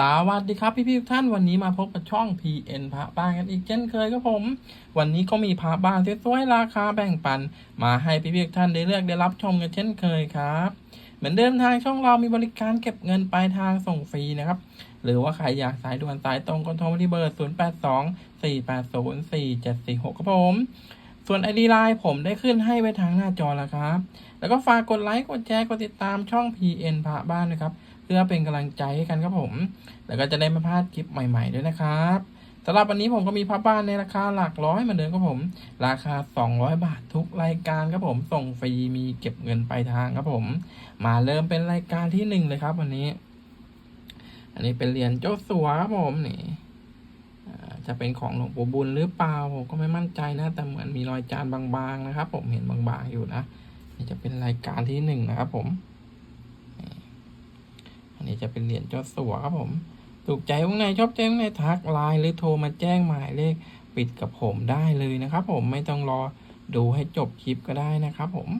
สวัสดีครับพี่พี่ทุกท่านวันนี้มาพบกับช่อง PN พระบ้านกันอีกเช่นเคยครับผม วันนี้ก็มีพระบ้านสวยๆราคาแบ่งปัน มาให้พี่พี่ทุกท่านได้เลือกได้รับชมกันเช่นเคยครับ เหมือนเดิมทางช่องเรามีบริการเก็บเงินปลายทางส่งฟรีนะครับ หรือว่าใครอยากสายด่วนสายตรงก็โทรมาที่เบอร์ 0 8 2 4 8 0 4 7 4 6ครับผมส่วนไอดีไลน์ผมได้ขึ้นให้ไว้ทางหน้าจอแล้วครับ แล้วก็ฝากกดไลค์กดแชร์กดติดตามช่อง PN พระบ้านนะครับ พื่อเป็นกำลังใจให้กันครับผม แล้วก็จะได้ไม่พลาดคลิปใหม่ๆด้วยนะครับสำหรับวันนี้ผมก็มีผ้าบ้านในราคาหลักร้อยเหมือนเดิมครับผม ราคา 200 บาททุกรายการครับผมส่งฟรีมีเก็บเงินปลายทางครับผม มาเริ่มเป็นรายการที่หนึ่งเลยครับ วันนี้ อันนี้เป็นเหรียญเจ้าสัวครับผมนี่จะเป็นของหลวงปู่บุญหรือเปล่าผมก็ไม่มั่นใจนะ แต่เหมือนมีรอยจานบางๆนะครับ ผมเห็นบางๆอยู่นะนี่จะเป็นรายการที่หนึ่งนะครับ ผม อันนี้จะเป็นเหรียญเจ้าสัวครับผม ถูกใจวงในชอบใจวงในทักไลน์หรือโทรมาแจ้งหมายเลขปิดกับผมได้เลยนะครับ ผมไม่ต้องรอดูให้จบคลิปก็ได้นะครับ ผม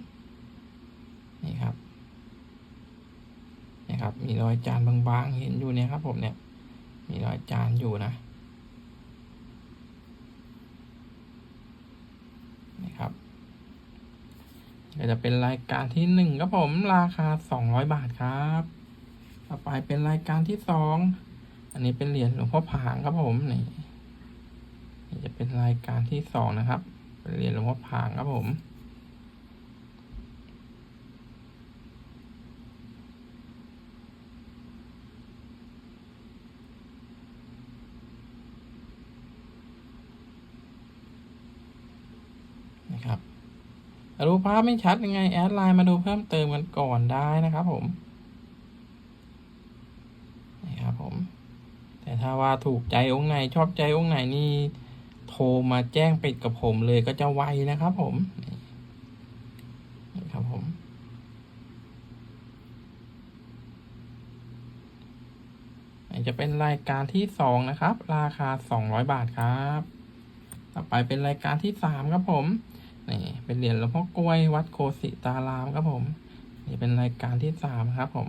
นี่ครับนี่ครับ มีรอยจานบางๆ เห็นอยู่เนี่ยครับ ผมเนี่ย มีรอยจานอยู่นะนี่ครับก็จะเป็นรายการที่หนึ่งครับผมราคาสองร้อยบาทครับ ต่อไปเป็นรายการที่สอง อันนี้เป็นเหรียญหลวงพ่อผางครับผมนี่นี่จะเป็นรายการที่สองนะครับ เป็นเหรียญหลวงพ่อผางครับผมนะครับรู้ภาพไม่ชัดยังไง แอดไลน์มาดูเพิ่มเติมกันก่อนได้นะครับผม นี่ครับผม แต่ถ้า ว่าถูกใจองค์ไหนชอบใจองค์ไหนนี่โทรมาแจ้งปิดกับผมเลยก็จะไวนะครับผมนี่ครับผมอันจะเป็นรายการที่สองนะครับ ราคาสองร้อยบาทครับ ต่อไปเป็นรายการที่สามครับผมนี่เป็นเหรียญหลวงพ่อกล้วยวัดโคสิตารามครับผม นี่เป็นรายการที่สามครับผม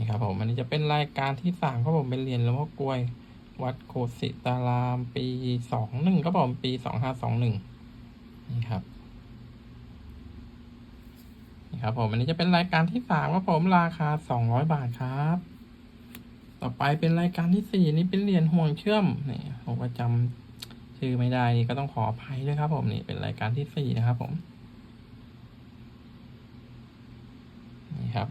นี่ครับผมอันนี้ จะเป็นรายการที่สามครับผมเป็นเหรียญหลวงพ่อกล้วย วัดโคสิตารามปีสองหนึ่งครับผมปีสองห้าสองหนึ่งนี่ครับนี่ครับผมอันนี้จะเป็นรายการที่สามครับผมราคาสองร้อยบาทครับ ต่อไปเป็นรายการที่สี่นี่เป็นเหรียญห่วงเชื่อมนี่ผมก็จำชื่อไม่ได้นี่ก็ต้องขออภัยด้วยครับ ผมนี่เป็นรายการที่สี่นะครับผมนี่ครับ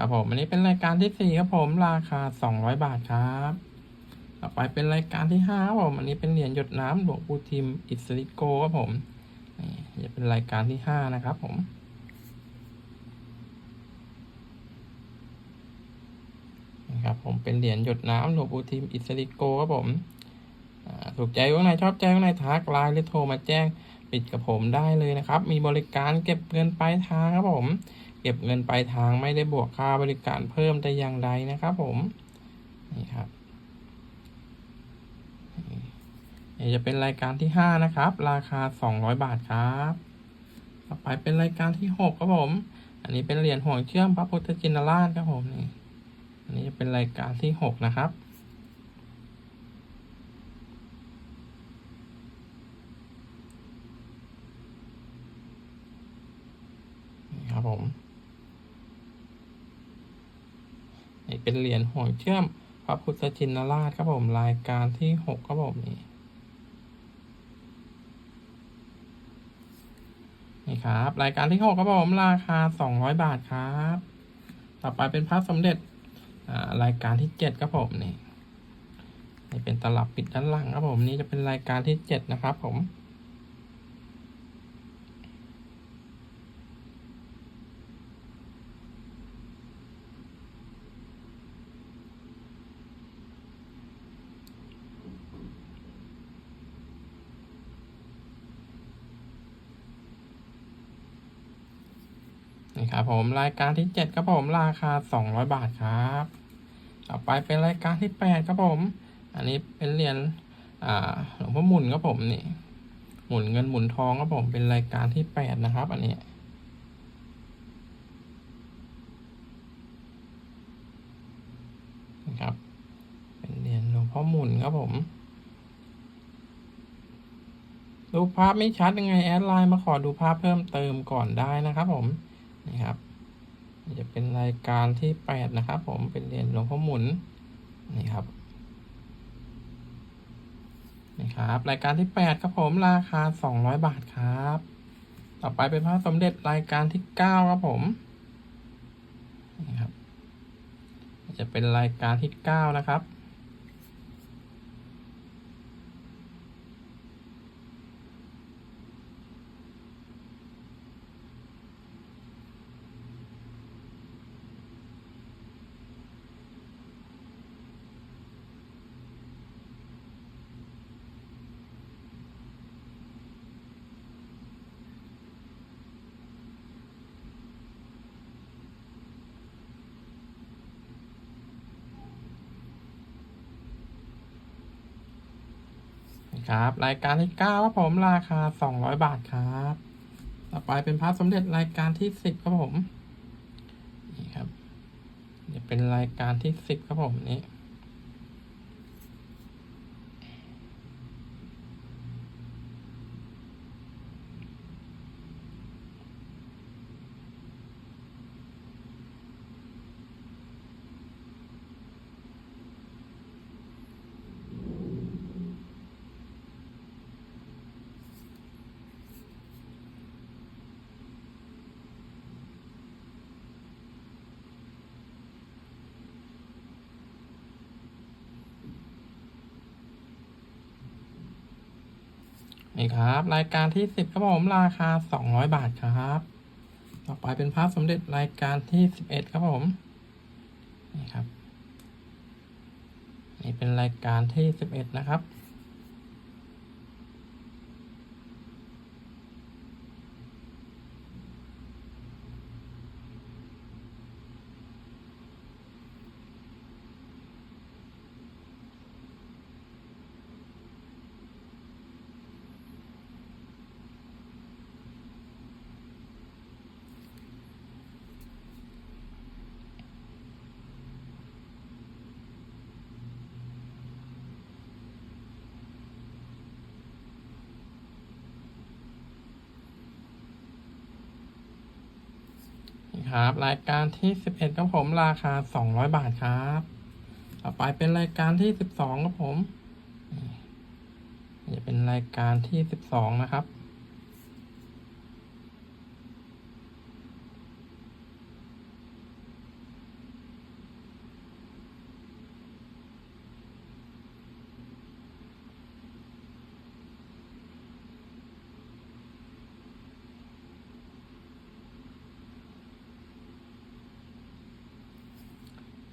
ครับผมอันนี้เป็นรายการที่สี่ครับผมราคาสองร้อยบาทครับ ต่อไปเป็นรายการที่ห้าครับผมอันนี้เป็นเหรียญหยดน้ำหลวงปู่ทิมอิสริโกครับผมนี่จะเป็นรายการที่ห้านะครับผมนี่ครับผมเป็นเหรียญหยดน้ำหลวงปู่ทิมอิสริโกครับผมถูกใจข้างในชอบใจข้างในทักไลน์หรือโทรมาแจ้งปิดกับผมได้เลยนะครับ มีบริการเก็บเงินปลายทางครับผม ก็บเงินปลายทางไม่ได้บวกค่าบริการเพิ่มแต่อย่างใดนะครับผม นี่ครับนี่จะเป็นรายการที่ห้านะครับ ราคาสองร้อยบาทครับ ต่อไปเป็นรายการที่หกครับผม อันนี้เป็นเหรียญห่วงเชื่อมพระพุทธจินราชครับผมนี่ อันนี้จะเป็นรายการที่หกนะครับนี่ครับผม นี่ เป็นเหรียญห่วงเชื่อมพระพุทธชินราชครับผมรายการที่หกครับผมนี่นี่ครับ รายการที่หกครับผมราคาสองร้อยบาทครับ ต่อไปเป็นพระสมเด็จอ่ารายการที่เจ็ดครับผมนี่นี่เป็นตลับปิดด้านหลังครับผมนี่จะเป็นรายการที่เจ็ดนะครับผม นี่ ครับผมรายการที่เจ็ดครับผมราคาสองร้อยบาทครับ ต่อไปเป็นรายการที่แปดครับผม อันนี้เป็นเหรียญหลวงพ่อหมุนครับผมนี่ หมุนเงินหมุนทองครับผมเป็นรายการที่แปดนะครับ อันนี้ครับ เป็นเหรียญหลวงพ่อหมุนครับผมดูภาพไม่ชัดยังไงแอดไลน์มาขอดูภาพเพิ่มเติมก่อนได้นะครับผม นี่ครับจะเป็นรายการที่แปดนะครับ ผมเป็นเหรียญหลวงพ่อหมุนนี่ครับนี่ครับรายการที่แปดครับผมราคาสองร้อยบาทครับ ต่อไปเป็นพระสมเด็จรายการที่เก้าครับผมนี่ครับจะเป็นรายการที่เก้านะครับ ครับ รายการที่เก้าครับผมราคาสองร้อยบาทครับ ต่อไปเป็นพระสมเด็จรายการที่สิบครับผม นี่ครับจะเป็นรายการที่สิบครับผมนี้ นี่ครับ รายการที่สิบครับผมราคาสองร้อยบาทครับ ต่อไปเป็นพระสมเด็จรายการที่สิบเอ็ดครับผมนี่ครับ นี่เป็นรายการที่สิบเอ็ดนะครับ นี่ ครับ รายการที่สิบเอ็ดครับผมราคาสองร้อยบาทครับ ต่อไปเป็นรายการที่สิบสองครับผมนี่จะเป็นรายการที่สิบสองนะครับ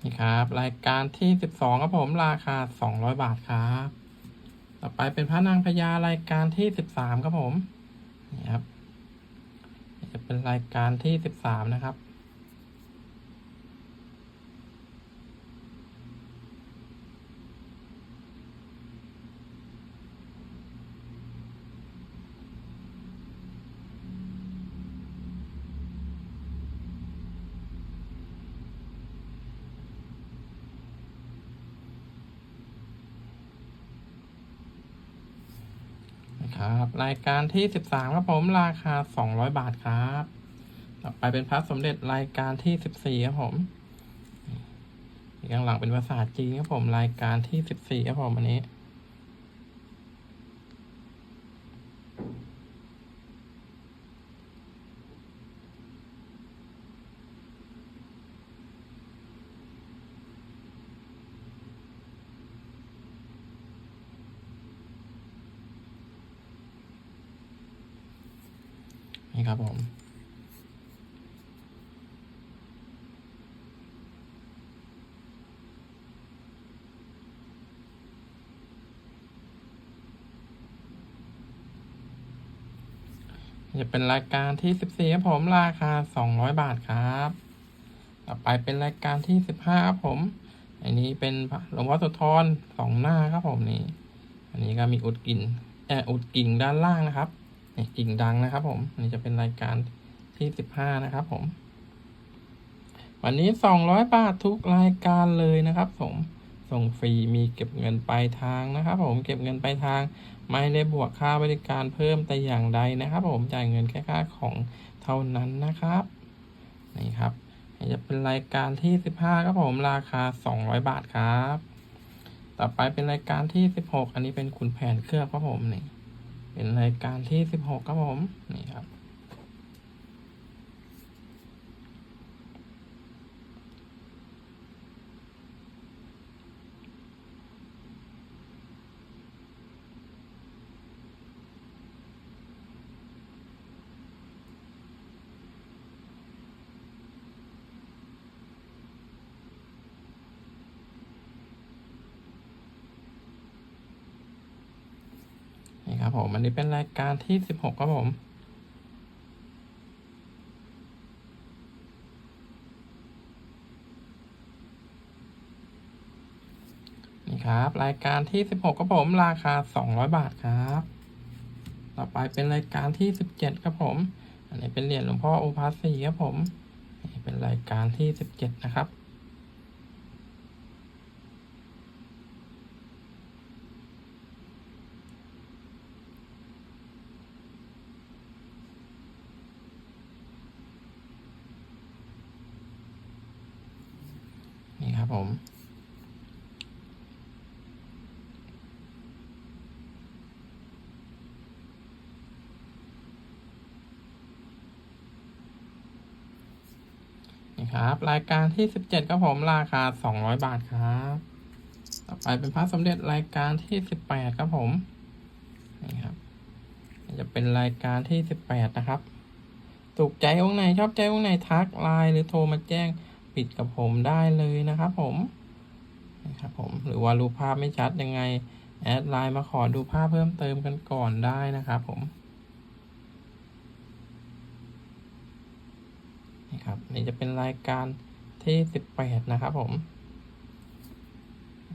นี่ ครับ รายการที่สิบสองครับผมราคาสองร้อยบาทครับ ต่อไปเป็นพระนางพญารายการที่สิบสามครับผมนี่ครับจะเป็นรายการที่สิบสามนะครับ นะค รายการที่สิบสามครับผมราคาสองร้อยบาทครับ ต่อไปเป็นพระสมเด็จรายการที่สิบสี่ครับผมนี่ข้างหลังเป็นภาษาจีนครับผมรายการที่สิบสี่ครับผมอันนี้ครับผม น จะเป็นรายการที่สิบสี่ครับผมราคาสองร้อยบาทครับ ต่อไปเป็นรายการที่สิบห้าครับผม อันนี้เป็นหลวงพ่อสุธรสองหน้าครับผมนี่ อันนี้ก็มีอุดกิ่งเอออุดกิ่งด้านล่างนะครับนี่กิ่งดังนะครับ ผมนนี้จะเป็นรายการที่สิบห้านะครับผม วันนี้สองร้อยบาททุกรายการเลยนะครับผมส่งฟรีมีเก็บเงินปลายทางนะครับ ผมเก็บเงินปลายทาง ไม่ได้บวกค่าบริการเพิ่มแต่อย่างใดนะครับ ผมจ่ายเงินแค่ค่าของเท่านั้นนะครับนี่ครับจะเป็นรายการที่สิบห้าครับผมราคาสองร้อยบาทครับ ต่อไปเป็นรายการที่สิบหกอันนี้เป็นขุนแผนเครือบครับผมนี่เป็นรายการที่สิบหกครับผมนี่ครับ นี่ครับ ผมอันนี้เป็นรายการที่สิบหกครับผมนี่ครับรายการที่สิบหกครับผมราคาสองร้อยบาทครับ ต่อไปเป็นรายการที่สิบเจ็ดครับผม อันนี้เป็นเหรียญหลวงพ่อโอภาสีครับผมนี่เป็นรายการที่สิบเจ็ดนะครับ นี่ครับผม นี่ครับ รายการที่สิบเจ็ดครับผมราคาสองร้อยบาทครับ ต่อไปเป็นพระสมเด็จรายการที่สิบแปดครับผม นี่ครับ จะเป็นรายการที่สิบแปดนะครับถูกใจองค์ไหนชอบใจองค์ไหนทักไลน์หรือโทรมาแจ้ง ปิดกับผมได้เลยนะครับผมนะครับผมหรือว่ารูปภาพไม่ชัดยังไงแอดไลน์มาขอดูภาพเพิ่มเติมกันก่อนได้นะครับผมนี่ครับนี่จะเป็นรายการที่สิบแปดนะครับผม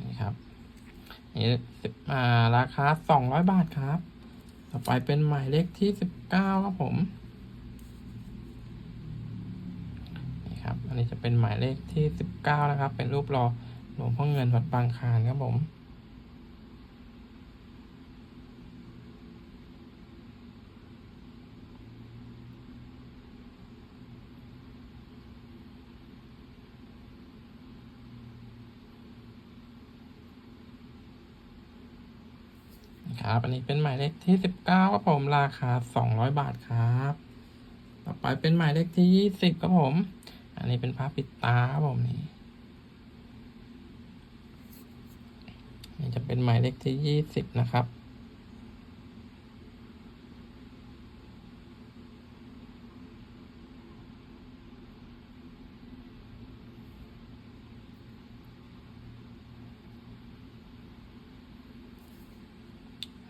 นี่ครับนี่สิบอ่าราคาสองร้อยบาทครับ ต่อไปเป็นหมายเลขที่สิบเก้าครับผม นี่ครับ อันนี้จะเป็นหมายเลขที่สิบเก้านะครับ เป็นรูปรอหลวงพ่อเงินวัดบางคานครับผมครับอันนี้เป็นหมายเลขที่สิบเก้าครับผมราคาสองร้อยบาทครับ ต่อไปเป็นหมายเลขที่ยี่สิบครับผม อันนี้เป็นผ้าปิดตาครับผมนี่นี่จะเป็นหมายเลขที่ยี่สิบนะครับ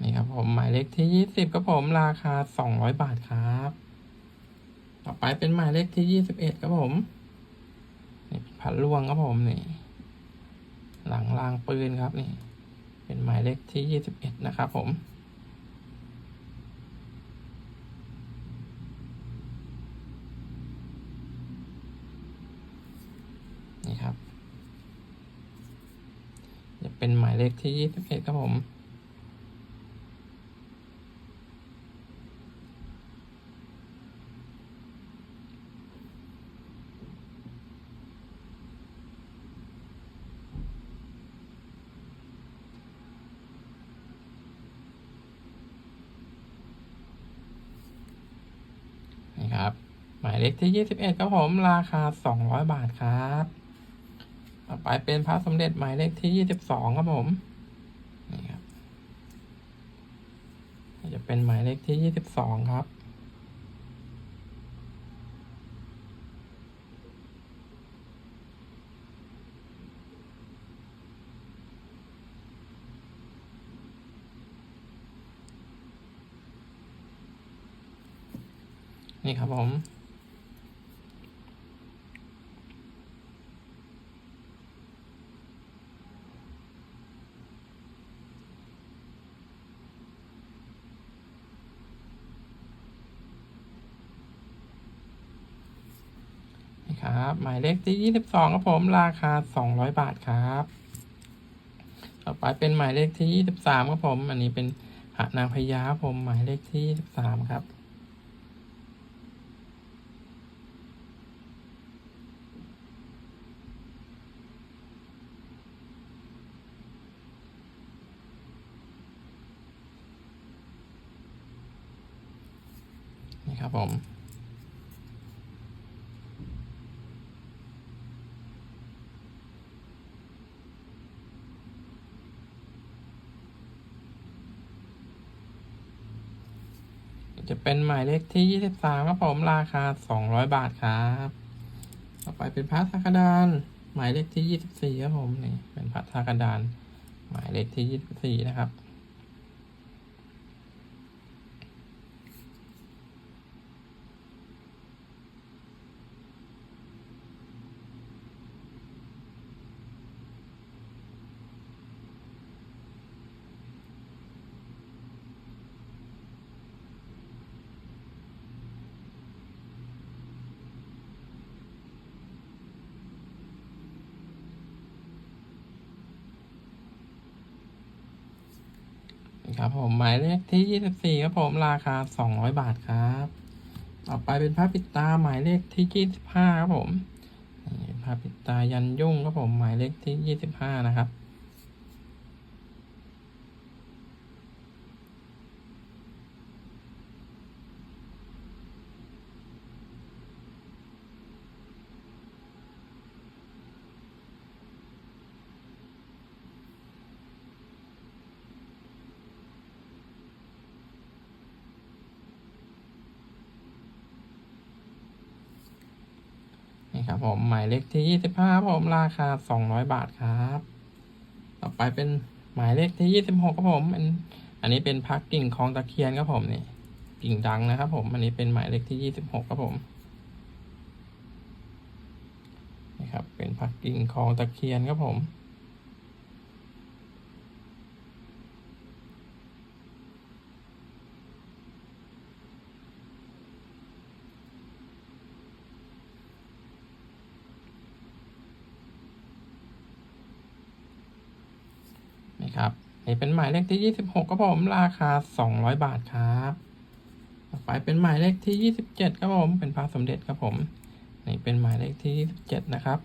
นี่ครับผมหมายเลขที่ยี่สิบครับผมราคาสองร้อยบาทครับ ต่อไปเป็นหมายเลขที่ยี่สิบเอ็ดครับผม นี่เป็นพันล่วงครับผมนี่ หลังรางปืนครับนี่ เป็นหมายเลขที่ยี่สิบเอ็ดนะครับผมนี่ครับ จะเป็นหมายเลขที่ยี่สิบเอ็ดครับผม นี่ครับ หมายเลขที่ยี่สิบเอ็ดครับผมราคาสองร้อยบาทครับต่อไปเป็นพระสมเด็จหมายเลขที่ยี่สิบสองครับผมนี่ครับจะเป็นหมายเลขที่ยี่สิบสองครับนี่ครับผม นี่ ครับ หมายเลขที่ยี่สิบสองครับผมราคาสองร้อยบาทครับ ต่อไปเป็นหมายเลขที่ยี่สิบสามครับผม อันนี้เป็นหานางพญาครับผม หมายเลขที่ยี่สิบสามครับนี่ครับผม จะเป็นหมายเลขที่ยี่สิบสามครับผมราคาสองร้อยบาทครับ ต่อไปเป็นพระธากดาน หมายเลขที่ยี่สิบสี่ครับผมนี่เป็นพระธากดาน หมายเลขที่ยี่สิบสี่นะครับ ครับผมหมายเลขที่ยี่สิบสี่ครับผมราคาสองร้อยบาทครับ ต่อไปเป็นผ้าปิดตาหมายเลขที่ยี่สิบห้าครับผมผ้าปิดตายันยุ่งครับผมหมายเลขที่ยี่สิบห้านะครับ นี่ ครับผมหมายเลขที่ยี่สิบห้าผมราคาสองร้อยบาทครับ ต่อไปเป็นหมายเลขที่ยี่สิบหกครับผมอันอันนี้เป็นพักกิ่งคลองตะเคียนครับผมนี่กิ่งดังนะครับ ผมอันนี้เป็นหมายเลขที่ยี่สิบหกครับผมนะครับเป็นพักกิ่งคลองตะเคียนครับผม นี่ ครับนี่เป็นหมายเลขที่ยี่สิบหกครับผมราคาสองร้อยบาทครับต่อไปเป็นหมายเลขที่ยี่สิบเจ็ดครับผมเป็นพระสมเด็จครับผมนี่เป็นหมายเลขที่ยี่สิบเจ็ดนะครับ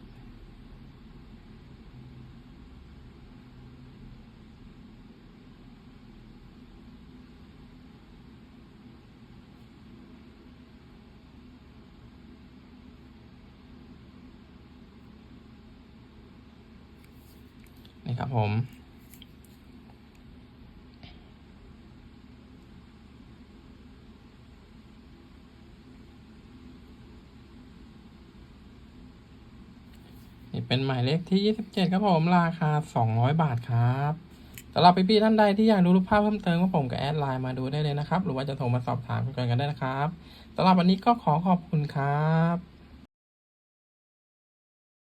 นี่ครับผม เป็นหมายเลขที่ 27 ครับผมราคา 200 บาทครับสำหรับพี่ๆท่านใดที่อยากดูรูปภาพเพิ่มเติมก็ผมก็แอดไลน์มาดูได้เลยนะครับ หรือว่าจะโทรมาสอบถามกันกันได้นะครับสำหรับวันนี้ก็ขอขอบคุณครับ